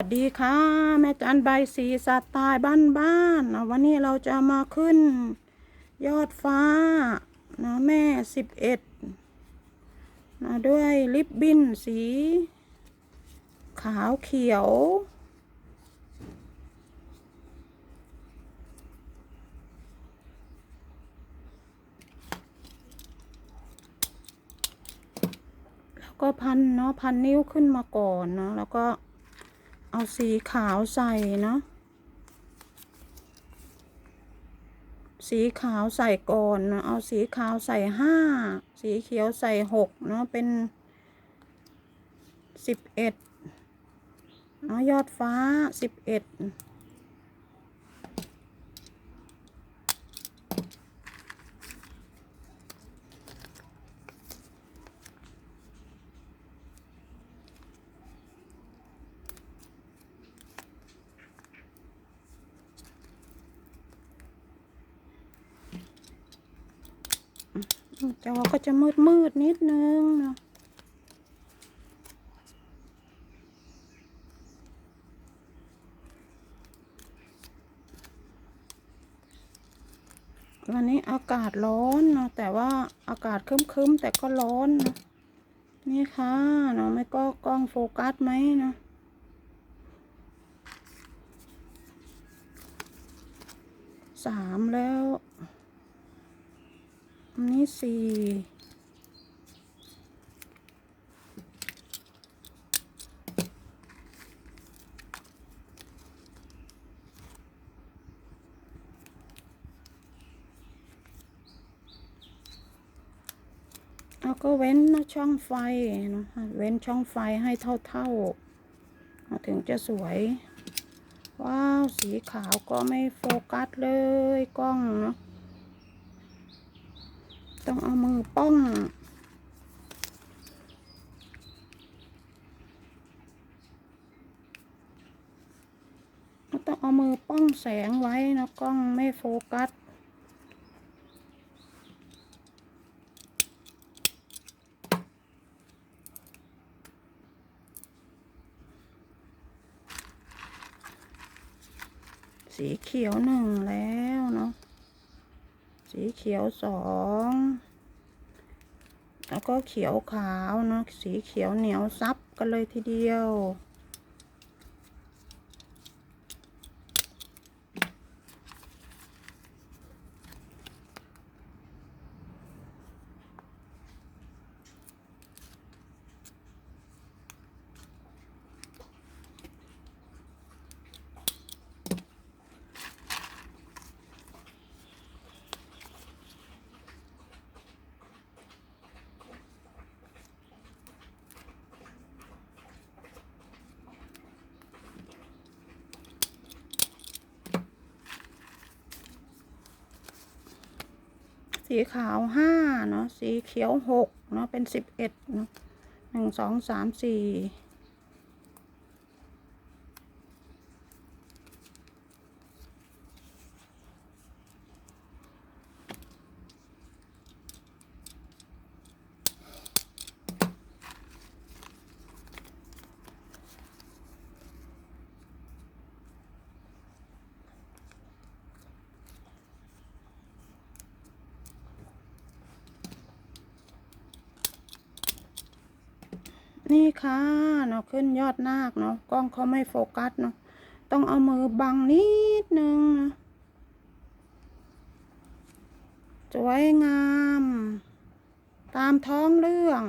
สวัสดีค่ะ แม่จันใบสีสัตว์ตายบ้านบ้านๆนะวันนี้เราจะมาขึ้น ยอดฟ้านะแม่สิบเอ็ดนะด้วยลิปบิ้นสี ขาวเขียว แล้วก็พันเนาะพันนิ้วขึ้นมาก่อนเนาะแล้วก็ เอาสีขาวใส่เนาะสีขาวใส่ก่อนเนะเอาสีขาวใส่ห้าสีเขียวใส่หกเนาะเป็นสิบเอ็ดเนาะยอดฟ้าสิบเอ็ด จอก็จะมืดมืดๆนิดนึงเนาะวันนี้อากาศร้อนเนาะแต่ว่าอากาศคึ้มๆแต่ก็ร้อนเนาะนี่ค่ะเนาะไม่ก็กล้องโฟกัสไหมเนาะสามแล้ว อันนี้สี่แล้วก็เว้นช่องไฟนะเว้นช่องไฟให้เท่าๆ ถึงจะสวย ว้าว สีขาวก็ไม่โฟกัสเลยกล้องเนาะ ต้องเอามือป้อง ต้องเอามือป้องแสงไว้นะกล้องไม่โฟกัสสีเขียวหนึ่งแล้วเนาะ สีเขียวสอง แล้วก็เขียวขาวเนาะสีเขียวเหนียวซับกันเลยทีเดียว สีขาวห้าเนาะสีเขียวหกเนาะเป็นสิบเอ็ดเนาะหนึ่งสองสามสี่ นี่ค่ะเนาะขึ้นยอดนาคเนาะกล้องเขาไม่โฟกัสเนาะต้องเอามือบังนิดนึงนะสวยงาม ตามท้องเรื่อง